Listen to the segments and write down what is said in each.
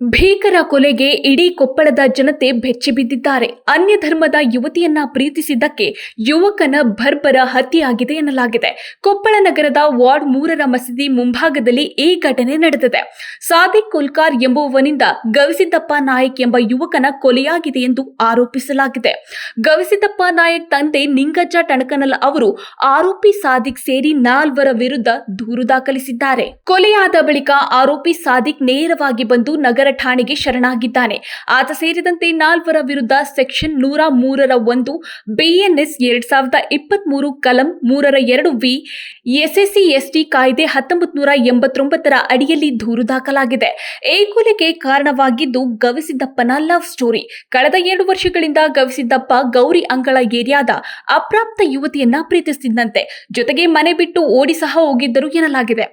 ಭೀಕರ ಕೊಲೆಗೆ ಇಡೀ ಕೊಪ್ಪಳದ ಜನತೆ ಬೆಚ್ಚಿ ಬಿದ್ದಿದ್ದಾರೆ. ಅನ್ಯ ಧರ್ಮದ ಯುವತಿಯನ್ನ ಪ್ರೀತಿಸಿದ್ದಕ್ಕೆ ಯುವಕನ ಭರ್ಬರ ಹತ್ಯೆಯಾಗಿದೆ ಎನ್ನಲಾಗಿದೆ. ಕೊಪ್ಪಳ ನಗರದ ವಾರ್ಡ್ ಮೂರರ ಮಸೀದಿ ಮುಂಭಾಗದಲ್ಲಿ ಈ ಘಟನೆ ನಡೆದಿದೆ. ಸಾದಿಕ್ ಕುಲ್ಕಾರ್ ಎಂಬುವವನಿಂದ ಗವಿಸಿದ್ದಪ್ಪ ನಾಯಕ್ ಎಂಬ ಯುವಕನ ಕೊಲೆಯಾಗಿದೆ ಎಂದು ಆರೋಪಿಸಲಾಗಿದೆ. ಗವಿಸಿದ್ದಪ್ಪ ನಾಯಕ್ ತಂದೆ ನಿಂಗಜ್ಜ ಟಣಕನಲ್ ಅವರು ಆರೋಪಿ ಸಾದಿಕ್ ಸೇರಿ ನಾಲ್ವರ ವಿರುದ್ಧ ದೂರು ದಾಖಲಿಸಿದ್ದಾರೆ. ಕೊಲೆಯಾದ ಬಳಿಕ ಆರೋಪಿ ಸಾದಿಕ್ ನೇರವಾಗಿ ಬಂದು ಠಾಣೆಗೆ ಶರಣಾಗಿದ್ದಾನೆ. ಆತ ಸೇರಿದಂತೆ ನಾಲ್ವರ ವಿರುದ್ಧ ಸೆಕ್ಷನ್ ನೂರ ಮೂರರ ಒಂದು, ಬಿಎನ್ಎಸ್ ಎರಡ್ ಸಾವಿರದ ಇಪ್ಪತ್ತ್ ಮೂರು ಕಲಂ ಮೂರರ ಎರಡು ವಿ, ಎಸ್ಎಸ್ಸಿ ಎಸ್ಟಿ ಕಾಯ್ದೆ ಹತ್ತೊಂಬತ್ತು ನೂರ ಎಂಬತ್ತೊಂಬತ್ತರ ಅಡಿಯಲ್ಲಿ ದೂರು ದಾಖಲಾಗಿದೆ. ಈ ಕೊಲೆಗೆ ಕಾರಣವಾಗಿದ್ದು ಗವಿಸಿದ್ದಪ್ಪನ ಲವ್ ಸ್ಟೋರಿ. ಕಳೆದ ಎರಡು ವರ್ಷಗಳಿಂದ ಗವಿಸಿದ್ದಪ್ಪ ಗೌರಿ ಅಂಗಳ ಏರಿಯಾದ ಅಪ್ರಾಪ್ತ ಯುವತಿಯನ್ನ ಪ್ರೀತಿಸುತ್ತಿದ್ದಂತೆ ಜೊತೆಗೆ ಮನೆ ಬಿಟ್ಟು ಓಡಿ ಸಹ ಹೋಗಿದ್ದರು ಎನ್ನಲಾಗಿದೆ.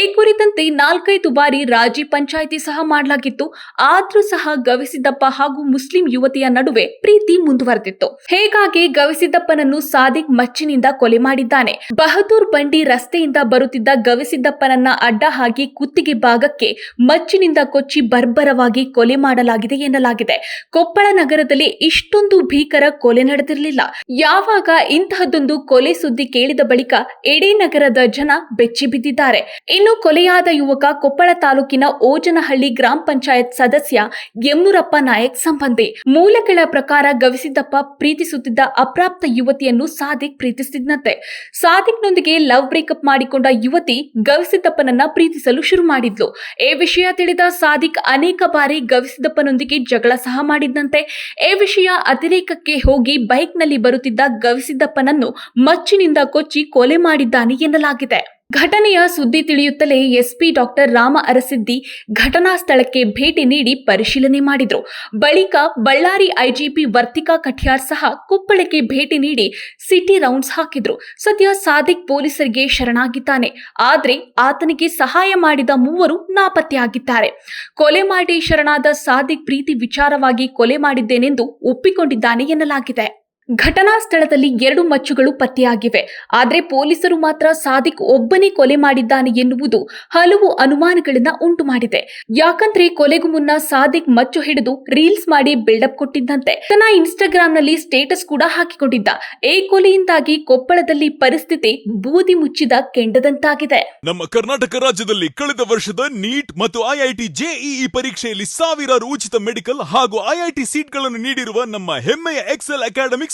ಈ ಕುರಿತಂತೆ ನಾಲ್ಕೈದು ಬಾರಿ ರಾಜಿ ಪಂಚಾಯಿತಿ ಸಹ ಮಾಡಲಾಗಿತ್ತು ಆದ್ರೂ ಸಹ ಗವಿಸಿದ್ದಪ್ಪ ಹಾಗೂ ಮುಸ್ಲಿಂ ಯುವತಿಯ ನಡುವೆ ಪ್ರೀತಿ ಮುಂದುವರೆದಿತ್ತು. ಹೇಗಾಗಿ ಗವಿಸಿದ್ದಪ್ಪನನ್ನು ಸಾದಿಕ್ ಮಚ್ಚಿನಿಂದ ಕೊಲೆ ಮಾಡಿದ್ದಾನೆ. ಬಹದ್ದೂರ್ ಬಂಡಿ ರಸ್ತೆಯಿಂದ ಬರುತ್ತಿದ್ದ ಗವಿಸಿದ್ದಪ್ಪನನ್ನ ಅಡ್ಡ ಹಾಕಿ ಕುತ್ತಿಗೆ ಭಾಗಕ್ಕೆ ಮಚ್ಚಿನಿಂದ ಕೊಚ್ಚಿ ಬರ್ಬರವಾಗಿ ಕೊಲೆ ಮಾಡಲಾಗಿದೆ ಎನ್ನಲಾಗಿದೆ. ಕೊಪ್ಪಳ ನಗರದಲ್ಲಿ ಇಷ್ಟೊಂದು ಭೀಕರ ಕೊಲೆ ನಡೆದಿರಲಿಲ್ಲ. ಯಾವಾಗ ಇಂತಹದ್ದೊಂದು ಕೊಲೆ ಸುದ್ದಿ ಕೇಳಿದ ಬಳಿಕ ಎಡೇ ನಗರದ ಜನ ಬೆಚ್ಚಿ ಬಿದ್ದಿದ್ದಾರೆ ಇನ್ನು ಕೊಲೆಯಾದ ಯುವಕ ಕೊಪ್ಪಳ ತಾಲೂಕಿನ ಓಜನಹಳ್ಳಿ ಗ್ರಾಮ ಪಂಚಾಯತ್ ಸದಸ್ಯ ಯಮನೂರಪ್ಪ ನಾಯಕ್ ಸಂಬಂಧಿ ಮೂಲಗಳ ಪ್ರಕಾರ ಗವಿಸಿದ್ದಪ್ಪ ಪ್ರೀತಿಸುತ್ತಿದ್ದ ಅಪ್ರಾಪ್ತ ಯುವತಿಯನ್ನು ಸಾದಿಕ್ ಪ್ರೀತಿಸುತ್ತಿದ್ದಂತೆ ಸಾದಿಕ್ನೊಂದಿಗೆ ಲವ್ ಬ್ರೇಕಪ್ ಮಾಡಿಕೊಂಡ ಯುವತಿ ಗವಿಸಿದ್ದಪ್ಪನನ್ನ ಪ್ರೀತಿಸಲು ಶುರು ಮಾಡಿದ್ಲು. ಈ ವಿಷಯ ತಿಳಿದ ಸಾದಿಕ್ ಅನೇಕ ಬಾರಿ ಗವಿಸಿದ್ದಪ್ಪನೊಂದಿಗೆ ಜಗಳ ಸಹ ಮಾಡಿದ್ದಂತೆ ಈ ವಿಷಯ ಅತಿರೇಕಕ್ಕೆ ಹೋಗಿ ಬೈಕ್ನಲ್ಲಿ ಬರುತ್ತಿದ್ದ ಗವಿಸಿದ್ದಪ್ಪನನ್ನು ಮಚ್ಚಿನಿಂದ ಕೊಚ್ಚಿ ಕೊಲೆ ಮಾಡಿದ್ದಾನೆ ಎನ್ನಲಾಗಿದೆ. ಘಟನೆಯ ಸುದ್ದಿ ತಿಳಿಯುತ್ತಲೇ ಎಸ್ಪಿ ಡಾಕ್ಟರ್ ರಾಮ ಅರಸಿದ್ದಿ ಘಟನಾ ಸ್ಥಳಕ್ಕೆ ಭೇಟಿ ನೀಡಿ ಪರಿಶೀಲನೆ ಮಾಡಿದರು. ಬಳಿಕ ಬಳ್ಳಾರಿ ಐಜಿಪಿ ವರ್ತಿಕಾ ಕಠಿಯಾರ್ ಸಹ ಕೊಪ್ಪಳಕ್ಕೆ ಭೇಟಿ ನೀಡಿ ಸಿಟಿ ರೌಂಡ್ಸ್ ಹಾಕಿದ್ರು. ಸದ್ಯ ಸಾದಿಕ್ ಪೊಲೀಸರಿಗೆ ಶರಣಾಗಿದ್ದಾನೆ. ಆದರೆ ಆತನಿಗೆ ಸಹಾಯ ಮಾಡಿದ ಮೂವರು ನಾಪತ್ತೆಯಾಗಿದ್ದಾರೆ. ಕೊಲೆ ಮಾಡಿ ಶರಣಾದ ಸಾದಿಕ್ ಪ್ರೀತಿ ವಿಚಾರವಾಗಿ ಕೊಲೆ ಮಾಡಿದ್ದೇನೆಂದು ಒಪ್ಪಿಕೊಂಡಿದ್ದಾನೆ ಎನ್ನಲಾಗಿದೆ. ಘಟನಾ ಸ್ಥಳದಲ್ಲಿ ಎರಡು ಮಚ್ಚುಗಳು ಪತ್ತೆಯಾಗಿವೆ. ಆದರೆ ಪೊಲೀಸರು ಮಾತ್ರ ಸಾದಿಕ್ ಒಬ್ಬನೇ ಕೊಲೆ ಮಾಡಿದ್ದಾನೆ ಎನ್ನುವುದು ಹಲವು ಅನುಮಾನಗಳನ್ನು ಉಂಟು ಮಾಡಿದೆ ಯಾಕಂದ್ರೆ ಕೊಲೆಗೂ ಮುನ್ನ ಸಾದಿಕ್ ಮಚ್ಚು ಹಿಡಿದು ರೀಲ್ಸ್ ಮಾಡಿ ಬಿಲ್ಡಪ್ ಕೊಟ್ಟಿದ್ದಂತೆ. ತನ್ನ ಇನ್ಸ್ಟಾಗ್ರಾಂನಲ್ಲಿ ಸ್ಟೇಟಸ್ ಕೂಡ ಹಾಕಿಕೊಂಡಿದ್ದ. ಈ ಕೊಲೆಯಿಂದಾಗಿ ಕೊಪ್ಪಳದಲ್ಲಿ ಪರಿಸ್ಥಿತಿ ಬೂದಿ ಮುಚ್ಚಿದ ಕೆಂಡದಂತಾಗಿದೆ. ನಮ್ಮ ಕರ್ನಾಟಕ ರಾಜ್ಯದಲ್ಲಿ ಕಳೆದ ವರ್ಷದ ನೀಟ್ ಮತ್ತು ಐಐಟಿ ಜೆಇಇ ಪರೀಕ್ಷೆಯಲ್ಲಿ ಸಾವಿರಾರು ಉಚಿತ ಮೆಡಿಕಲ್ ಹಾಗೂ ಐಐಟಿ ಸೀಟ್ಗಳನ್ನು ನೀಡಿರುವ ನಮ್ಮ ಹೆಮ್ಮೆಯ ಎಕ್ಸೆಲ್ ಅಕಾಡೆಮಿಕ್ಸ್